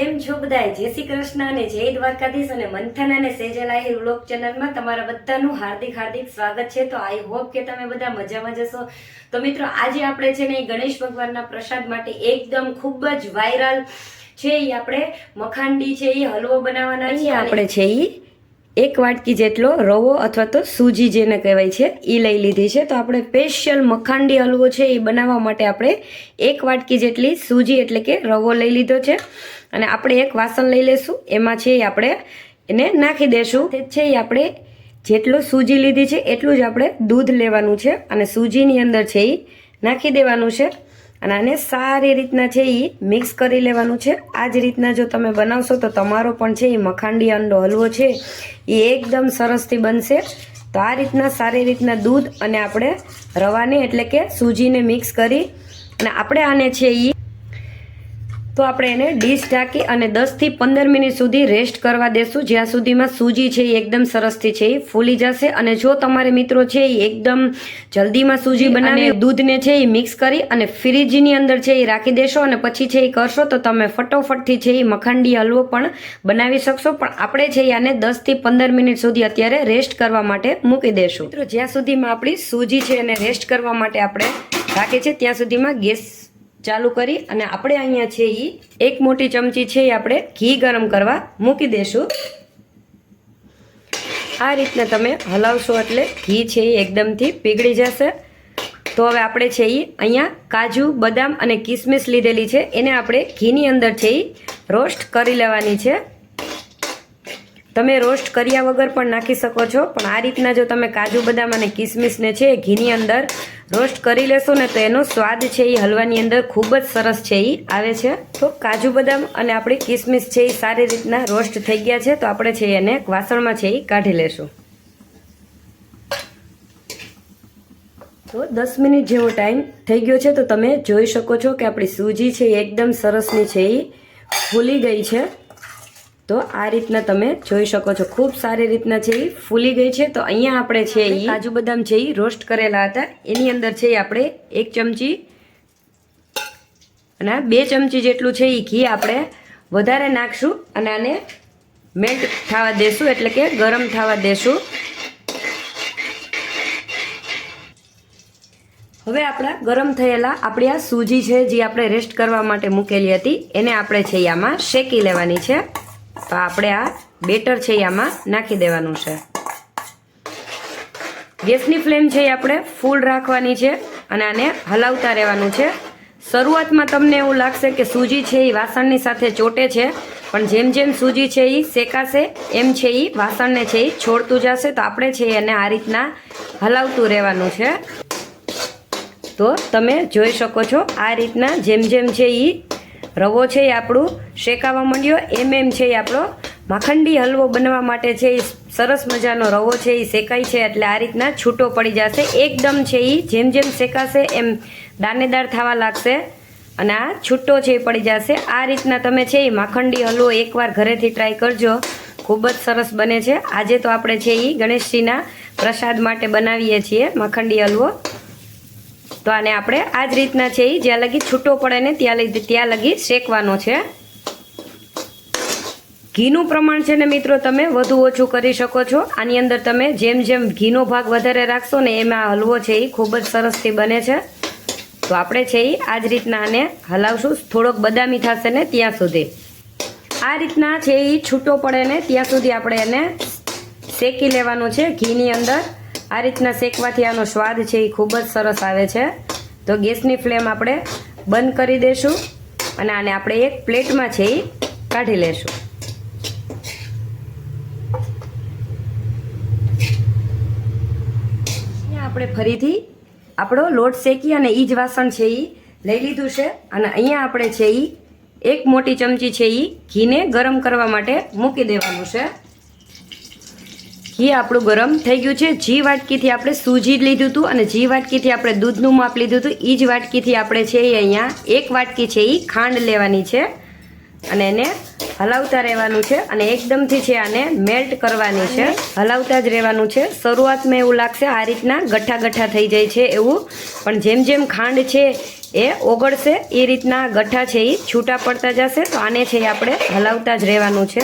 છો બધા જય શ્રી કૃષ્ણ અને જય દ્વારકાધીશ અને મંથન અને સેજલ આહિર વ્લોગ ચેનલમાં તમારા બધાનું હાર્દિક હાર્દિક સ્વાગત છે. તો આઈ હોપ કે તમે બધા મજામાં જશો તો મિત્રો આજે આપણે છે ને ગણેશ ભગવાનના પ્રસાદ માટે એકદમ ખૂબ જ વાયરલ છે એ આપણે મખાંડી છે એ હલવો બનાવવાના છે. આપણે છે એ એક વાટકી જેટલો રવો અથવા તો સૂજી જેને કહેવાય છે એ લઈ લીધી છે. તો આપણે સ્પેશિયલ મખાંડી હલવો છે એ બનાવવા માટે આપણે એક વાટકી જેટલી સૂજી એટલે કે રવો લઈ લીધો છે. અને આપણે એક વાસણ લઈ લેશું. એમાં છે એ આપણે એને નાખી દેશું. છે એ આપણે જેટલું સૂજી લીધી છે એટલું જ આપણે દૂધ લેવાનું છે. અને સૂજીની અંદર છે એ નાખી દેવાનું છે. અને આને સારી રીતના છે એ મિક્સ કરી લેવાનું છે. આ જ રીતના જો તમે બનાવશો તો તમારો પણ છે એ મખાંડી અંડો હલવો છે. એ એકદમ સરસથી બનશે. તો આ રીતના સારી રીતના દૂધ અને આપણે રવાને એટલે કે સૂજીને મિક્સ કરી અને આપણે આને છે એ તો આપણે એને ડીશ ઢાંકી અને દસથી પંદર મિનિટ સુધી રેસ્ટ કરવા દેશું. જ્યાં સુધીમાં સૂજી છે એ એકદમ સરસથી છે એ ફૂલી જશે. અને જો તમારે મિત્રો છે એ એકદમ જલ્દીમાં સૂજી બનાવી દૂધને છે એ મિક્સ કરી અને ફ્રીજની અંદર છે એ રાખી દેશો. અને પછી છે એ કરશો તો તમે ફટોફટથી છે એ મખંડી હલવો પણ બનાવી શકશો. પણ આપણે છે એ આને દસથી પંદર મિનિટ સુધી અત્યારે રેસ્ટ કરવા માટે મૂકી દેશું. મિત્રો જ્યાં સુધીમાં આપણી સૂજી છે એને રેસ્ટ કરવા માટે આપણે રાખીએ છીએ. ત્યાં સુધીમાં ગેસ ચાલુ કરી અને આપણે અહીંયા છે એ એક મોટી ચમચી છે એ આપણે ઘી ગરમ કરવા મૂકી દેશું. આ રીતના તમે હલાવશો એટલે ઘી છે એ એકદમથી પીગળી જશે. તો હવે આપણે છે એ અહીંયા કાજુ, બદામ અને કિસમિસ લીધેલી છે. એને આપણે ઘીની અંદર છે એ રોસ્ટ કરી લેવાની છે. તમે રોસ્ટ કર્યા વગર પણ નાખી શકો છો. પણ આ રીતના જો તમે કાજુ, બદામ અને કિસમિસને છે ઘીની અંદર રોસ્ટ કરી લેશો ને તો એનો સ્વાદ છે એ હલવાની અંદર ખૂબ જ સરસ છે એ આવે છે તો કાજુ બદામ અને આપણી કિસમિસ છે એ સારી રીતના રોસ્ટ થઈ ગયા છે તો આપણે છે એને વાસણમાં છે એ કાઢી લેશું. તો દસ મિનિટ જેવો ટાઈમ થઈ ગયો છે તો તમે જોઈ શકો છો કે આપણી સૂજી છે એકદમ સરસની છે એ ફૂલી ગઈ છે. તો આ રીતના તમે જોઈ શકો છો. ખૂબ સારી રીતના છે એ ફૂલી ગઈ છે. તો અહીંયા આપણે છે એ કાજુ બદામ છે એ રોસ્ટ કરેલા હતા. એની અંદર છે આપણે એક ચમચી અને બે ચમચી જેટલું છે એ ઘી આપણે વધારે નાખશું અને આને મેલ્ટ થવા દેશું એટલે કે ગરમ થવા દેશું. હવે આપણા ગરમ થયેલા આપણી આ સૂજી છે, જે આપણે રેસ્ટ કરવા માટે મૂકેલી હતી, એને આપણે છે આમાં શેકી લેવાની છે. તો આપણે આ બેટર છે એ આમાં નાખી દેવાનું છે. ગેસની ફ્લેમ છે એ આપણે ફૂલ રાખવાની છે અને આને હલાવતા રહેવાનું છે. શરૂઆતમાં તમને એવું લાગશે કે સૂજી છે એ વાસણની સાથે ચોટે છે, પણ જેમ જેમ સૂજી છે એ શેકાશે, એમ છે એ વાસણને છે એ છોડતું જશે, તો આપણે છે એને આ રીતના હલાવતું રહેવાનું છે. તો તમે જોઈ શકો છો આ રીતના જેમ જેમ છે એ રવો છે એ આપણું શેકાવા માંડ્યો. એમ એમ છે એ આપણો માખંડી હલવો બનવા માટે છે એ સરસ મજાનો રવો છે એ શેકાય છે એટલે આ રીતના છૂટો પડી જશે. એકદમ છે એ જેમ જેમ શેકાશે એમ દાનેદાર થવા લાગશે અને આ છૂટો છે એ પડી જશે. આ રીતના તમે છે એ માખંડી હલવો એકવાર ઘરેથી ટ્રાય કરજો. ખૂબ જ સરસ બને છે. આજે તો આપણે છે એ ગણેશજીના પ્રસાદ માટે બનાવીએ છીએ માખંડી હલવો. તો આને આપણે આ જ રીતના છે એ જ્યાં લગી છૂટો પડે ને ત્યાં લગી ત્યાં લગી શેકવાનો છે. ઘીનું પ્રમાણ છે ને મિત્રો તમે વધુ ઓછું કરી શકો છો. આની અંદર તમે જેમ જેમ ઘીનો ભાગ વધારે રાખશો ને એમાં હલવો છે એ ખૂબ જ સરસથી બને છે. તો આપણે છે એ આ જ રીતના આને હલાવશું. થોડોક બદામી થશે ને ત્યાં સુધી. આ રીતના છે એ છૂટો પડે ને ત્યાં સુધી આપણે એને શેકી લેવાનું છે ઘીની અંદર. આ રીતના શેકવાથી આનો સ્વાદ છે એ ખૂબ જ સરસ આવે છે. તો ગેસની ફ્લેમ આપણે બંધ કરી દઈશું અને આને આપણે એક પ્લેટમાં છે એ કાઢી લેશું. આપણે ફરીથી આપણો લોટ શેકી અને એ જ વાસણ છે એ લઈ લીધું છે. અને અહીંયા આપણે છે એ એક મોટી ચમચી છે એ ઘીને ગરમ કરવા માટે મૂકી દેવાનું છે. ઘી આપણું ગરમ થઈ ગયું છે. જી વાટકીથી આપણે સૂજી લીધું હતું અને જી વાટકીથી આપણે દૂધનું માપ લીધું હતું એ જ વાટકીથી આપણે છે એ અહીંયા એક વાટકી છે એ ખાંડ લેવાની છે. અને એને હલાવતા રહેવાનું છે અને એકદમથી છે આને મેલ્ટ કરવાની છે. હલાવતા જ રહેવાનું છે. શરૂઆતમાં એવું લાગશે આ રીતના ગઠ્ઠા ગઠ્ઠા થઈ જાય છે એવું. પણ જેમ જેમ ખાંડ છે એ ઓગળશે, એ રીતના ગઠ્ઠા છે એ છૂટા પડતા જશે. તો આને છે એ આપણે હલાવતા જ રહેવાનું છે.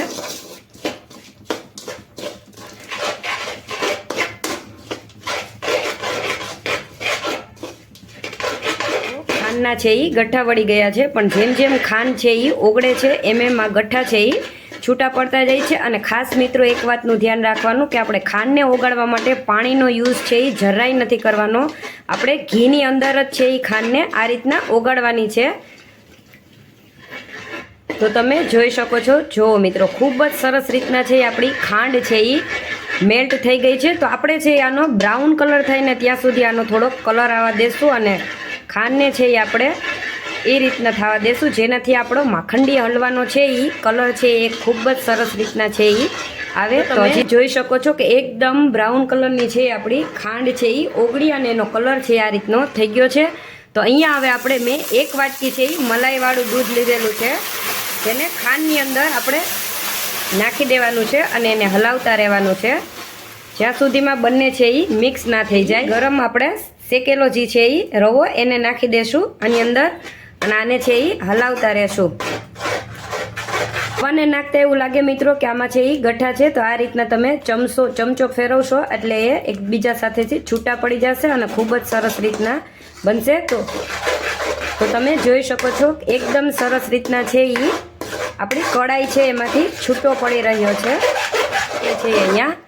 ખાંડના છે એ ગઠ્ઠા વળી ગયા છે, પણ જેમ જેમ ખાંડ છે એ ઓગળે છે, એમ એમ આ ગઠ્ઠા છે એ છૂટા પડતા જાય છે. અને ખાસ મિત્રો, એક વાતનું ધ્યાન રાખવાનું કે આપણે ખાંડને ઓગાળવા માટે પાણીનો યુઝ છે એ જરાય નથી કરવાનો. આપણે ઘીની અંદર જ છે એ ખાંડને આ રીતના ઓગાળવાની છે. તો તમે જોઈ શકો છો, જો મિત્રો, ખૂબ જ સરસ રીતના છે આપણી ખાંડ છે એ મેલ્ટ થઈ ગઈ છે. તો આપણે છે આનો બ્રાઉન કલર થઈને ત્યાં સુધી આનો થોડોક કલર આવવા દેશું અને ખાંડને છે એ આપણે એ રીતના થવા દેશું. જેનાથી આપણો માખંડી હલવાનો છે એ કલર છે એ ખૂબ જ સરસ રીતના છે એ આવે તો હજી જોઈ શકો છો કે એકદમ બ્રાઉન કલરની છે આપણી ખાંડ છે એ ઓગળી અને એનો કલર છે આ રીતનો થઈ ગયો છે. તો અહીંયા હવે આપણે મેં એક વાટકી છે એ મલાઈવાળું દૂધ લીધેલું છે. જેને ખાંડની અંદર આપણે નાખી દેવાનું છે અને એને હલાવતા રહેવાનું છે. જ્યાં સુધીમાં બંને છે એ મિક્સ ના થઈ જાય. ગરમ આપણે શેકેલો જે છે એ રવો, એને નાખી દેશું આની અંદર અને આને છે એ હલાવતા રહેશું. પણ નાખતા એવું લાગે મિત્રો કે આમાં છે એ ગઠ્ઠા છે, તો આ રીતના તમે ચમચો ચમચો ફેરવશો એટલે એ એકબીજા સાથેથી છૂટા પડી જશે અને ખૂબ જ સરસ રીતના બનશે. તો તો તમે જોઈ શકો છો એકદમ સરસ રીતના છે એ આપણી કડાઈ છે એમાંથી છૂટો પડી રહ્યો છે. એ છે અહીંયા.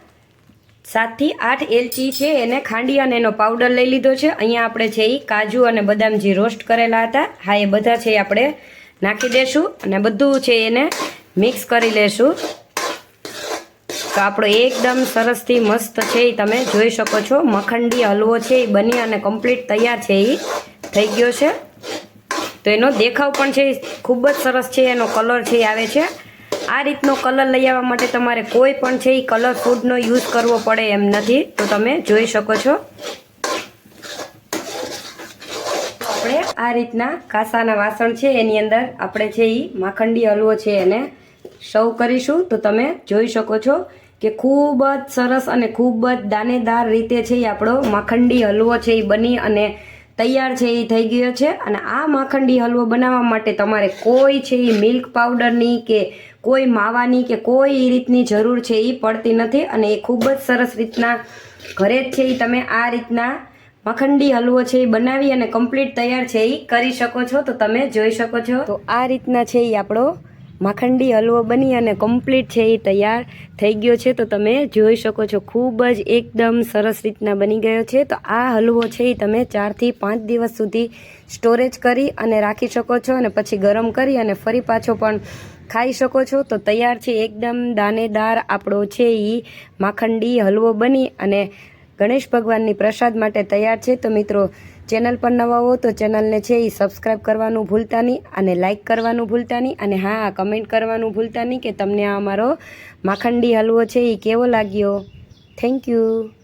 સાતથી આઠ એલચી છે, એને ખાંડી અને એનો પાવડર લઈ લીધો છે. અહીંયા આપણે છે એ કાજુ અને બદામ જે રોસ્ટ કરેલા હતા, હા, એ બધા છે આપણે નાખી દેશું અને બધું છે એને મિક્સ કરી લેશું. તો આપણો એકદમ સરસથી મસ્ત છે એ તમે જોઈ શકો છો. મખંડી, હલવો છે એ બની અને કમ્પ્લીટ તૈયાર છે એ થઈ ગયો છે. તો એનો દેખાવ પણ છે ખૂબ જ સરસ છે, એનો કલર છે આવે છે. આ રીતનો કલર લઈ આવવા માટે તમારે કોઈ પણ છે એ કલર ફૂડનો યુઝ કરવો પડે એમ નથી. તો તમે જોઈ શકો છો. આપણે આ રીતના કાસાના વાસણ છે, એની અંદર આપણે છે એ માખંડી હલવો છે એને સર્વ કરીશું. તો તમે જોઈ શકો છો કે ખૂબ જ સરસ અને ખૂબ જ દાનેદાર રીતે છે એ આપણો માખંડી હલવો છે એ બની અને તૈયાર છે એ થઈ ગયો છે અને આ માખંડી હલવો બનાવવા માટે તમારે કોઈ છે એ મિલ્ક પાવડરની કે કોઈ માવાની કે કોઈ એ રીતની જરૂર છે એ પડતી નથી અને એ ખૂબ જ સરસ રીતના ઘરે જ છે એ તમે આ રીતના મખંડી હલવો છે એ બનાવી અને કમ્પ્લીટ તૈયાર છે એ કરી શકો છો તો તમે જોઈ શકો છો. તો આ રીતના છે એ આપણો માખંડી હલવો બની અને કમ્પ્લીટ છે એ તૈયાર થઈ ગયો છે. તો તમે જોઈ શકો છો, ખૂબ જ એકદમ સરસ રીતના બની ગયો છે. તો આ હલવો છે એ તમે ચારથી પાંચ દિવસ સુધી સ્ટોરેજ કરી અને રાખી શકો છો અને પછી ગરમ કરી અને ફરી પાછો પણ ખાઈ શકો છો. તો તૈયાર છે એકદમ દાનેદાર આપણો છે એ માખંડી હલવો બની અને ગણેશ ભગવાનની પ્રસાદ માટે તૈયાર છે. તો મિત્રો, ચેનલ પર નવા હો તો ચેનલને છે એ સબસ્ક્રાઈબ કરવાનું ભૂલતા નહીં અને લાઇક કરવાનું ભૂલતા નહીં અને હા કમેન્ટ કરવાનું ભૂલતા નહીં કે તમને આ અમારો માખંડી હલવો છે એ કેવો લાગ્યો? Thank you.